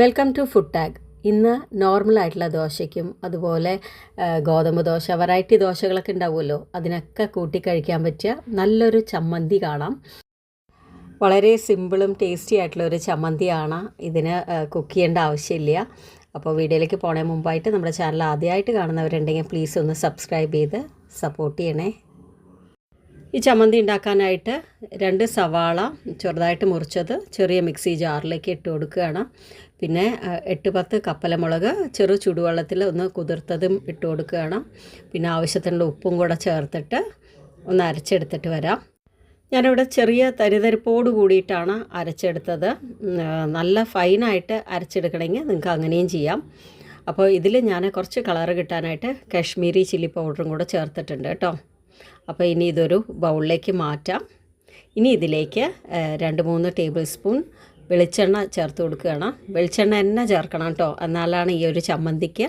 Welcome to food tag. ഇന്ന് normal ആയിട്ടുള്ള ദോശയ്ക്കും അതുപോലെ ഗോതമ്പ് ദോശ വെറൈറ്റി ദോശകളൊക്കെ ഉണ്ടാവുമല്ലോ. അതിനൊക്കെ കൂട്ടി കഴിക്കാൻ പറ്റിയ നല്ലൊരു ചമ്മന്തി കാണാം. വളരെ സിമ്പിളും ടേസ്റ്റി ആയിട്ടുള്ള ഒരു ചമ്മന്തിയാണ് ഇതിന് കുക്ക് ചെയ്യേണ്ട ആവശ്യമില്ല. അപ്പോൾ വീഡിയോയിലേക്ക് പോണേ മുമ്പായിട്ട് നമ്മുടെ ചാനൽ ആദ്യമായിട്ട് കാണുന്നവരുണ്ടെങ്കിൽ പ്ലീസ് ഒന്ന് സബ്സ്ക്രൈബ് ചെയ്ത് സപ്പോർട്ട് ചെയ്യണേ. ഈ ചമ്മന്തി ഉണ്ടാക്കാനായിട്ട് രണ്ട് സവാള ചെറുതായിട്ട് മുറിച്ചത് ചെറിയ മിക്സി ജാറിലേക്ക് ഇട്ട് കൊടുക്കുകയാണ്. പിന്നെ എട്ട് പത്ത് കപ്പലമുളക് ചെറു ചൂടുവെള്ളത്തിൽ ഒന്ന് കുതിർത്തതും ഇട്ട് കൊടുക്കുകയാണ്. പിന്നെ ആവശ്യത്തിനുള്ള ഉപ്പും കൂടെ ചേർത്തിട്ട് ഒന്ന് അരച്ചെടുത്തിട്ട് വരാം. ഞാനിവിടെ ചെറിയ തരിതരിപ്പോട് കൂടിയിട്ടാണ് അരച്ചെടുത്തത്. നല്ല ഫൈനായിട്ട് അരച്ചെടുക്കണമെങ്കിൽ നിങ്ങൾക്ക് അങ്ങനെയും ചെയ്യാം. അപ്പോൾ ഇതിൽ ഞാൻ കുറച്ച് കളറ് കിട്ടാനായിട്ട് കാശ്മീരി ചില്ലി പൗഡറും കൂടെ ചേർത്തിട്ടുണ്ട് കേട്ടോ. അപ്പോൾ ഇനി ഇതൊരു ബൗളിലേക്ക് മാറ്റാം. ഇനി ഇതിലേക്ക് രണ്ട് മൂന്ന് ടേബിൾ സ്പൂൺ വെളിച്ചെണ്ണ ചേർത്ത് കൊടുക്കുകയാണ്. വെളിച്ചെണ്ണ തന്നെ ചേർക്കണം കേട്ടോ. എന്നാലാണ് ഈ ഒരു ചമ്മന്തിക്ക്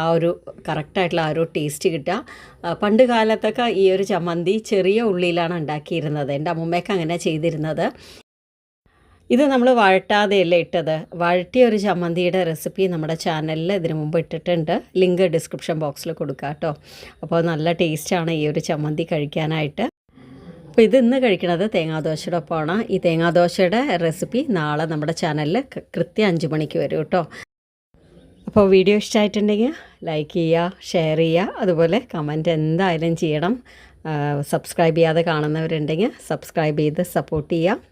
ആ, ഒരു കറക്റ്റായിട്ടുള്ള ആ ഒരു ടേസ്റ്റ് കിട്ടുക. പണ്ട് കാലത്തൊക്കെ ഈ ഒരു ചമ്മന്തി ചെറിയ ഉള്ളിയിലാണ് ഉണ്ടാക്കിയിരുന്നത്. എന്റെ അമ്മുമ്മയൊക്കെ അങ്ങനെ ചെയ്തിരുന്നത്. ഇത് നമ്മൾ വഴട്ടാതെയല്ല ഇട്ടത്? വഴട്ടിയ ഒരു ചമ്മന്തിയുടെ റെസിപ്പി നമ്മുടെ ചാനലിൽ ഇതിനു മുമ്പ് ഇട്ടിട്ടുണ്ട്. ലിങ്ക് ഡിസ്ക്രിപ്ഷൻ ബോക്സിൽ കൊടുക്കുക കേട്ടോ അപ്പോൾ നല്ല ടേസ്റ്റാണ് ഈ ഒരു ചമ്മന്തി കഴിക്കാനായിട്ട്. അപ്പോൾ ഇത് ഇന്ന് കഴിക്കുന്നത് തേങ്ങാദോശയുടെ ഒപ്പമാണ് ഈ തേങ്ങാദോശയുടെ റെസിപ്പി നാളെ നമ്മുടെ ചാനലിൽ കൃത്യം അഞ്ച് മണിക്ക് വരും കേട്ടോ അപ്പോൾ വീഡിയോ ഇഷ്ടമായിട്ടുണ്ടെങ്കിൽ ലൈക്ക് ചെയ്യുക ഷെയർ ചെയ്യുക. അതുപോലെ കമന്റ് എന്തായാലും ചെയ്യണം. സബ്സ്ക്രൈബ് ചെയ്യാതെ കാണുന്നവരുണ്ടെങ്കിൽ സബ്സ്ക്രൈബ് ചെയ്ത് സപ്പോർട്ട് ചെയ്യുക.